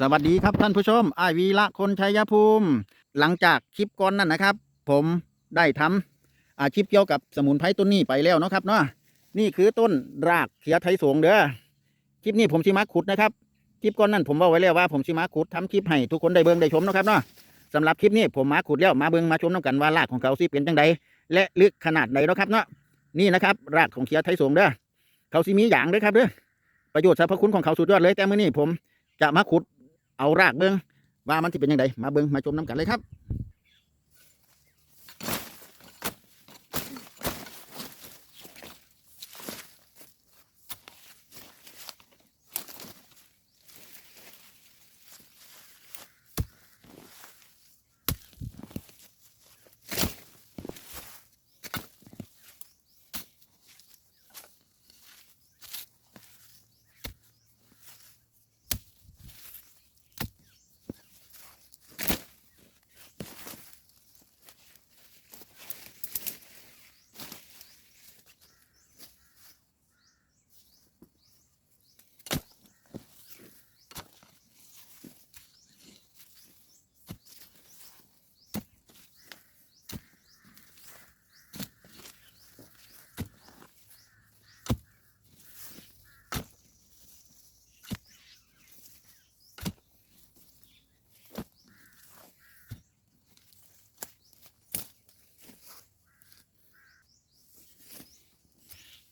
สวัสดีครับท่านผู้ชมไอวีละคนชัยภูมิ หลังจากคลิปก่อนนั่นนะครับ ผมได้ทำอาชีพเกี่ยวกับสมุนไพรต้นนี้ไปแล้วเนาะครับเนาะนี่คือต้นรากเขียไทยสงเด้อคลิปนี้ผมชิมาขุดนะครับคลิปก่อนนั่นผมบอกไว้แล้วว่าผมชิมาขุดทำคลิปให้ทุกคนได้เบิ่งได้ชมเนาะครับเนาะสำหรับคลิปนี้ผมมาขุดแล้วมาเบิ่งมาชมน้ำกันว่ารากของเขาสิเป็นจังใดและลึกขนาดไหนเนาะครับเนาะนี่นะครับรากของเขียไทยสงเด้อเขาสิมีอย่างเด้อครับเด้อประโยชน์สรรพคุณของเขาสุดยอดเลยแต่เมื้อนี้ผมจะมาขุด เอารากเบิ้งว่ามันจะเป็นยังไงมาเบิ้งมาชมน้ำกันเลยครับ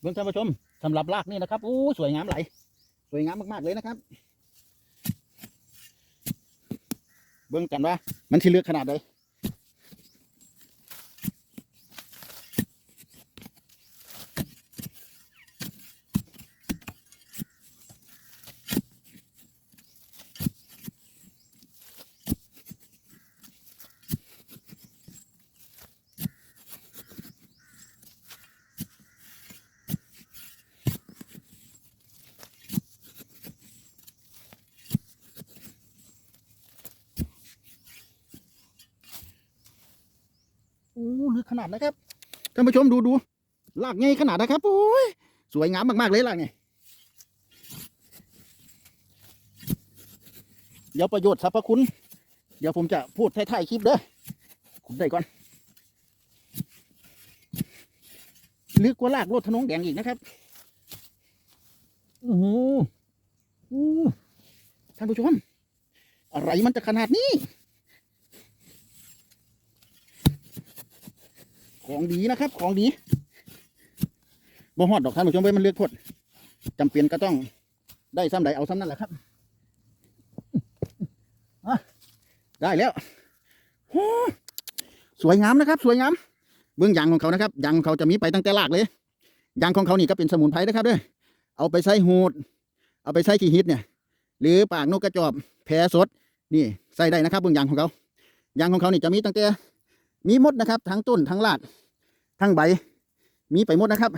เบื้องท่านผู้ชมสำหรับรากนี่นะครับอู้สวยงามไหล สวยงามมากๆเลยนะครับ เบื้องกันว่า มันที่เลือกขนาดใดอู้ลึก ขนาดนะครับท่านผู้ชมดูดูรากใหญ่ขนาดนะครับโอ้ยสวยงามมากๆเลยรากนี่เดี๋ยวประโยชน์สรรพคุณ เดี๋ยวผมจะพูดท้ายๆคลิปเด้อคุณได้ก่อนลึกกว่ารากรถทะนงแดงอีกนะครับโอ้โหท่านผู้ชม อะไรมันจะขนาดนี้ ของดีนะครับ ของดีบ่ฮอดดอกท่านผู้ชมไว้มันเลือกพดจำเป็นก็ต้องได้ซ้ำใดเอาซ้ำนั่นแหละครับได้แล้วสวยงามนะครับ สวยงามเบื้องยางของเขานะครับยางของเขาจะมีไปตั้งแต่รากเลยยางของเขานี่ก็เป็นสมุนไพรนะครับด้วยเอาไปใส่หูด เอาไปใส่ขี้ฮิตเนี่ย หรือปากนกกระจอบแผลสดนี่ใส่ได้นะครับเบื้องยางของเขายางของเขานี่จะมีตั้งแต่มีมดนะครับ ทั้งต้นทั้งราก ทั้งใบ มีไปหมดนะครับ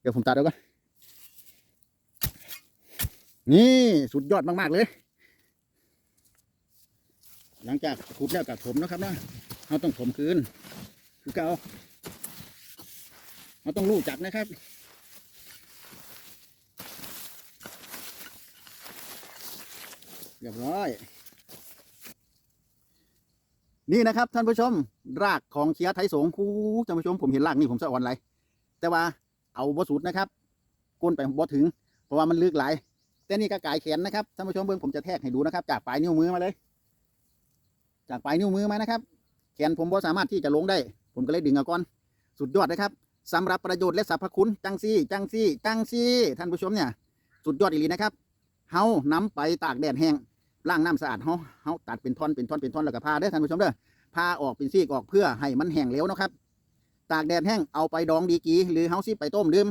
เดี๋ยวผมตัดเอาก่อนนี่สุดยอดมากๆเลย หลังจากขุดแล้วกับถมนะครับนะเราต้องถมคืน คือเก่าเราต้องรู้จักนะครับเรียบร้อย นี่นะครับท่านผู้ชมรากของเชียไทยสงคูท่านผู้ชมผมเห็นรากนี่ผมสะอ่อนไรแต่ว่าเอาบสุดนะครับก้นไปบ่ถึง เพราะว่ามันลึกหลายแต่นี่ก็กายแขนนะครับท่านผู้ชมเบื้องผมจะแทกให้ดูนะครับ จากปลายนิ้วมือมาเลย จากปลายนิ้วมือมานะครับ แขนผมบ่สามารถที่จะลงได้ ผมก็เลยดึงเอาก่อน สุดยอดนะครับสำหรับประโยชน์และสรรพคุณจังซี่ จังซี่ จังซี่ ท่านผู้ชมเนี่ย สุดยอดอีหลีนะครับเฮานำไปตากแดดแห้ง ล้างน้ำสะอาดเฮาเฮาตัดเป็นท่อนเป็นท่อนเป็นท่อนแล้วก็พาเด้อท่านผู้ชมเด้อพาออกเป็นซีกออกเพื่อให้มันแห้งเหลวนะครับ ตากแดดแห้งเอาไปดองดีกีหรือเฮาซิไปต้มดื่ม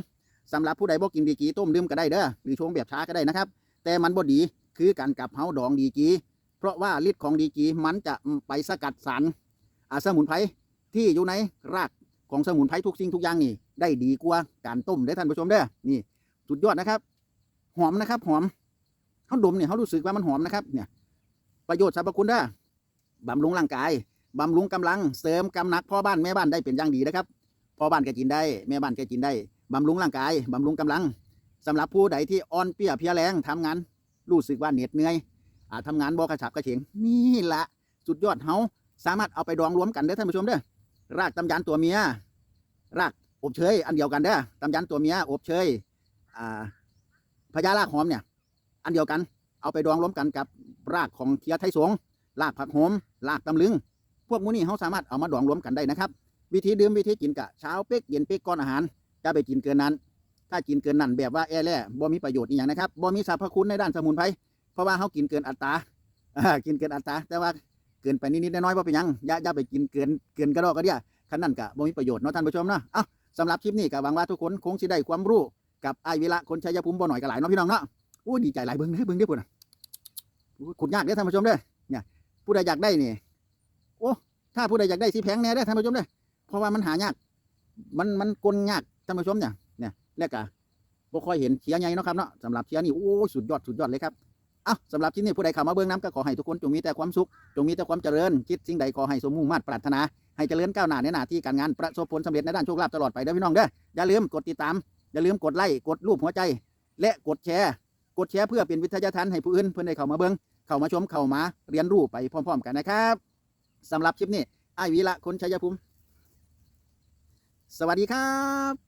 สำหรับผู้ใดบ่กินดีกีต้มดื่มก็ได้เด้อหรือชงแบบช้าก็ได้นะครับ แต่มันบ่ดีคือการกับเฮาดองดีกีเพราะว่าฤทธิ์ของดีกีมันจะไปสกัดสารอาสมุนไพรที่อยู่ในรากของสมุนไพรทุกสิ่งทุกอย่างนี่ ได้ดีกว่าการต้มเด้อท่านผู้ชมเด้อนี่สุดยอดนะครับ หอมนะครับหอม เขาดมเนี่ยเขารู้สึกว่ามันหอมนะครับเนี่ยประโยชน์สรรพคุณด้อบำรุงร่างกายบำรุงกำลังเสริมกำนักพ่อบ้านแม่บ้านได้เป็นอย่างดีนะครับพ่อบ้านแกกินได้แม่บ้านแกกินได้บำรุงร่างกายบำรุงกำลังสำหรับผู้ใดที่อ่อนเปียเพียแรงทำงานรู้สึกว่าเหน็ดเหนื่อยอ่าทำงานบ่กระฉับกระเฉงนี่ละสุดยอดเฮาสามารถเอาไปดองรวมกันเด้ท่านผู้ชมเด้อรากตำยันตัวเมียรากอบเชยอันเดียวกันเด้อตำยันตัวเมียอบเชยอ่าพญารากหอมเนี่ย อันเดียวกัน เอาไปดองรวมกันกับรากของเทียไทยสงรากผักโหมรากตำลึง พวกมูนี่เขาสามารถเอามาดองรวมกันได้นะครับ วิธีดื่มวิธีกินกะเช้าเป๊กเย็นเป๊กก้อนอาหารจะไปกินเกินนั้น ถ้ากินเกินนั้นแบบว่าแอ่แล่บ่มีประโยชน์อีหยังนะครับบ่มีสรรพคุณในด้านสมุนไพรเพราะว่าเขากินเกินอัตรากินเกินอัตราแต่ว่าเกินไปนิดๆน้อยๆว่าเป็นยังอย่าอย่าไปกินเกินเกินกระดอกกระเดียคันนั้นกะบ่มีประโยชน์เนาะท่านผู้ชมเนาะเอ้าสำหรับคลิปนี้ก็หวังว่าทุกคนคงสิได้ความรู้กับไอ้ายวิระคนชัยภูมิบ่หน่อยก็หลายเนาะพี่น้องเนาะ โอ้ดีใจหลายเบิ่งเด้เบิ่งเด้อพุ่นน่ะขุดยากเด้อท่านผู้ชมเด้อเนี่ย ผู้ใดอยากได้นี่โอ้ถ้าผู้ใดอยากได้สิแพงแน่เด้อท่านผู้ชมเด้อเพราะว่ามันหายาก มันมันกลยากท่านผู้ชมเนี่ยเนี่ยแล้วก็บ่ค่อยเห็นเชียร์ใหญ่เนาะครับเนาะสำหรับเชียร์นี่โอ้สุดยอดสุดยอดเลยครับอ้าสำหรับที่นี่ผู้ใดเข้ามาเบิ่งน้ำก็ขอให้ทุกคนจงมีแต่ความสุข จงมีแต่ความเจริญ คิดสิ่งใดขอให้สมมุ่งมาตรปรารถนา ให้เจริญก้าวหน้าในหน้าที่การงานประสบผลสำเร็จในด้านโชคลาภตลอดไปเด้อพี่น้องเด้ออย่าลืมกดติดตาม อย่าลืมกดไลค์กดรูปหัวใจ และกดแชร์ กดแชร์เพื่อเป็นวิทยาทานให้ผู้อื่นเพื่อนได้เข้ามาเบิ้งเข้ามาชมเข้ามาเรียนรู้ไปพร้อม ๆ กันนะครับสำหรับคลิปนี้ไอวีละคนชัยภูมิ สวัสดีครับ